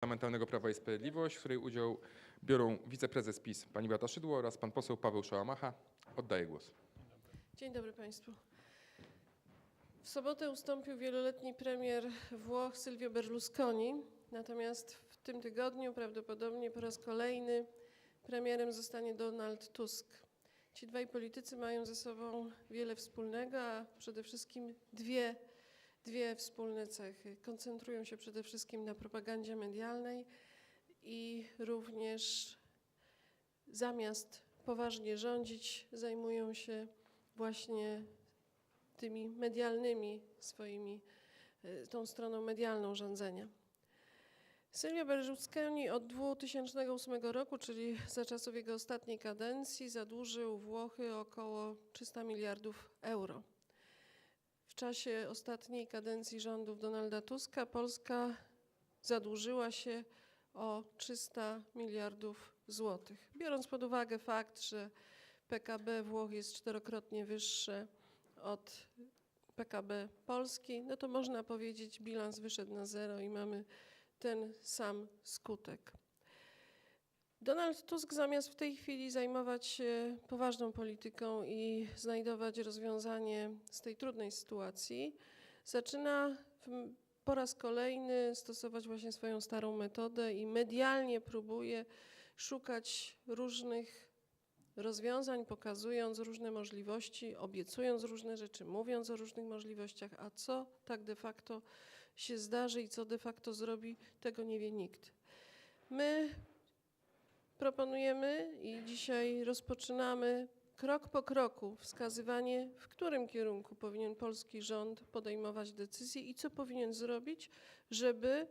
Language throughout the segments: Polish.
Parlamentarnego Prawa i Sprawiedliwość, w której udział biorą wiceprezes PiS pani Beata Szydło oraz pan poseł Paweł Szałamacha. Oddaję głos. Dzień dobry Państwu. W sobotę ustąpił wieloletni premier Włoch Silvio Berlusconi, natomiast w tym tygodniu prawdopodobnie po raz kolejny premierem zostanie Donald Tusk. Ci dwaj politycy mają ze sobą wiele wspólnego, a przede wszystkim dwie, dwie wspólne cechy. Koncentrują się przede wszystkim na propagandzie medialnej i również zamiast poważnie rządzić, zajmują się właśnie tymi medialnymi swoimi, y, tą stroną medialną rządzenia. Silvio Berlusconi od 2008 roku, czyli za czasów jego ostatniej kadencji, zadłużył Włochy około 300 miliardów euro. Czasie ostatniej kadencji rządów Donalda Tuska Polska zadłużyła się o 300 miliardów złotych. Biorąc pod uwagę fakt, że PKB Włoch jest czterokrotnie wyższe od PKB Polski, no to można powiedzieć, bilans wyszedł na zero i mamy ten sam skutek. Donald Tusk zamiast w tej chwili zajmować się poważną polityką i znajdować rozwiązanie z tej trudnej sytuacji, zaczyna po raz kolejny stosować właśnie swoją starą metodę i medialnie próbuje szukać różnych rozwiązań, pokazując różne możliwości, obiecując różne rzeczy, mówiąc o różnych możliwościach, a co tak de facto się zdarzy i co de facto zrobi, tego nie wie nikt. My proponujemy i dzisiaj rozpoczynamy krok po kroku wskazywanie, w którym kierunku powinien polski rząd podejmować decyzje i co powinien zrobić, żeby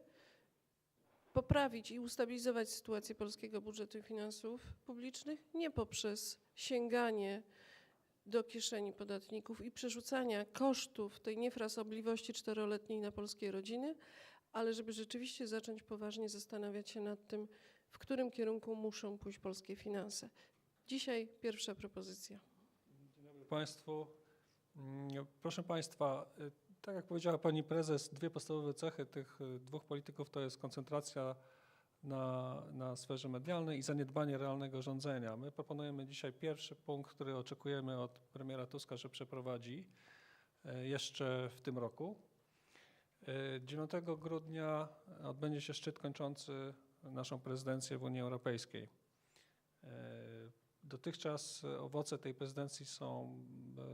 poprawić i ustabilizować sytuację polskiego budżetu i finansów publicznych nie poprzez sięganie do kieszeni podatników i przerzucania kosztów tej niefrasobliwości czteroletniej na polskie rodziny, ale żeby rzeczywiście zacząć poważnie zastanawiać się nad tym, w którym kierunku muszą pójść polskie finanse. Dzisiaj pierwsza propozycja. Dzień dobry Państwu. Mm, Proszę Państwa, y, tak jak powiedziała Pani Prezes, dwie podstawowe cechy tych y, dwóch polityków to jest koncentracja na, na sferze medialnej i zaniedbanie realnego rządzenia. My proponujemy dzisiaj pierwszy punkt, który oczekujemy od premiera Tuska, że przeprowadzi y, jeszcze w tym roku. Y, 9 grudnia odbędzie się szczyt kończący naszą prezydencję w Unii Europejskiej. Y, Dotychczas owoce tej prezydencji są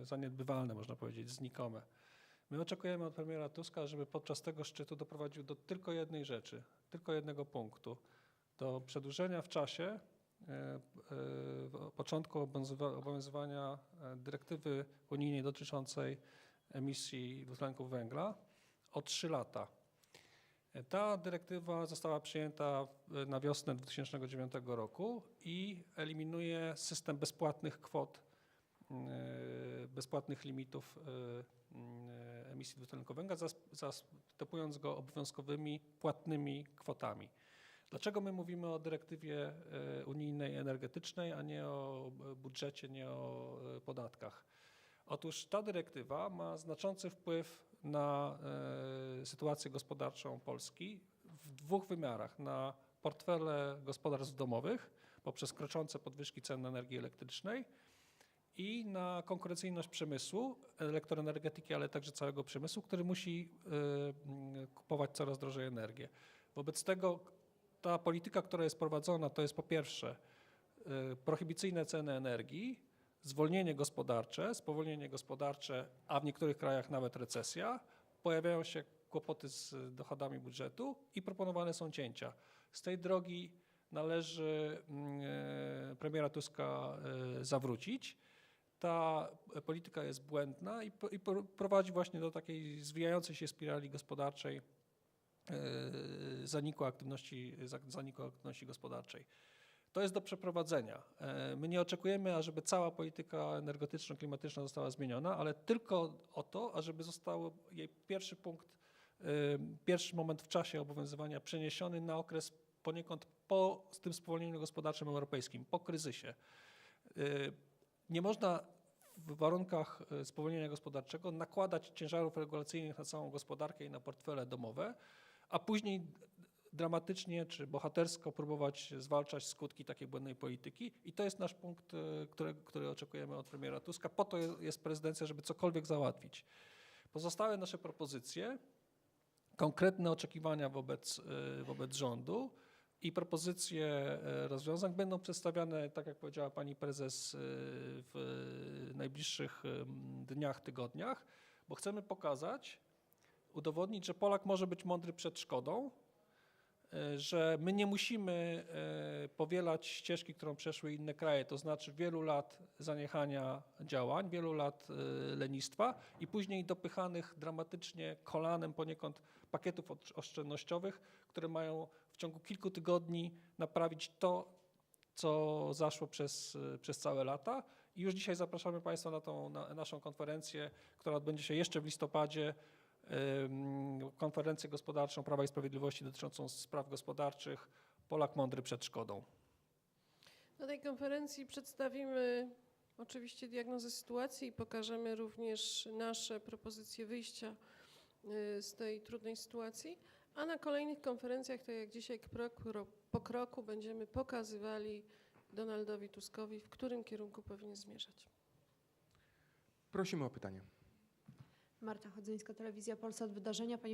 e, zaniedbywalne, można powiedzieć, znikome. My oczekujemy od premiera Tuska, żeby podczas tego szczytu doprowadził do tylko jednej rzeczy, tylko jednego punktu, do przedłużenia w czasie e, e, początku obowiązywa- obowiązywania e, dyrektywy unijnej dotyczącej emisji dwutlenku węgla o 3 lata. Ta dyrektywa została przyjęta na wiosnę 2009 roku i eliminuje system bezpłatnych kwot, yy, bezpłatnych limitów yy, yy, emisji dwutlenku węgla, zas- zastępując go obowiązkowymi płatnymi kwotami. Dlaczego my mówimy o dyrektywie unijnej energetycznej, a nie o budżecie, nie o podatkach? Otóż ta dyrektywa ma znaczący wpływ na e, sytuację gospodarczą Polski w dwóch wymiarach. Na portfele gospodarstw domowych poprzez kroczące podwyżki cen energii elektrycznej i na konkurencyjność przemysłu, elektroenergetyki, ale także całego przemysłu, który musi e, kupować coraz drożej energię. Wobec tego ta polityka, która jest prowadzona, to jest po pierwsze e, prohibicyjne ceny energii, zwolnienie gospodarcze, spowolnienie gospodarcze, a w niektórych krajach nawet recesja, pojawiają się kłopoty z dochodami budżetu i proponowane są cięcia. Z tej drogi należy mm, e, premiera Tuska e, zawrócić. Ta polityka jest błędna i, prowadzi właśnie do takiej zwijającej się spirali gospodarczej, e, zaniku aktywności, za- zaniku aktywności gospodarczej. To jest do przeprowadzenia. E, My nie oczekujemy, ażeby cała polityka energetyczno-klimatyczna została zmieniona, ale tylko o to, ażeby został jej pierwszy punkt, e, pierwszy moment w czasie obowiązywania przeniesiony na okres poniekąd po tym spowolnieniu gospodarczym europejskim, po kryzysie. E, Nie można w warunkach spowolnienia gospodarczego nakładać ciężarów regulacyjnych na całą gospodarkę i na portfele domowe, a później dramatycznie czy bohatersko próbować zwalczać skutki takiej błędnej polityki. I to jest nasz punkt, e, który, który oczekujemy od premiera Tuska. Po to je- jest prezydencja, żeby cokolwiek załatwić. Pozostałe nasze propozycje, konkretne oczekiwania wobec, e, wobec rządu i propozycje e, rozwiązań będą przedstawiane, tak jak powiedziała pani prezes, w najbliższych dniach, tygodniach, bo chcemy pokazać, udowodnić, że Polak może być mądry przed szkodą, że my nie musimy e, powielać ścieżki, którą przeszły inne kraje, to znaczy wielu lat zaniechania działań, wielu lat e, lenistwa i później dopychanych dramatycznie kolanem poniekąd pakietów oszczędnościowych, które mają w ciągu kilku tygodni naprawić to, co zaszło przez, e, przez całe lata. I już dzisiaj zapraszamy Państwa na tą na naszą konferencję, która odbędzie się jeszcze w listopadzie konferencję gospodarczą Prawa i Sprawiedliwości dotyczącą spraw gospodarczych Polak mądry przed szkodą. Na tej konferencji przedstawimy oczywiście diagnozę sytuacji i pokażemy również nasze propozycje wyjścia y, z tej trudnej sytuacji, a na kolejnych konferencjach, tak jak dzisiaj krok ro- po kroku, będziemy pokazywali Donaldowi Tuskowi, w którym kierunku powinien zmierzać. Prosimy o pytanie. Marta Chodzyńska, Telewizja Polsat Wydarzenia. Panie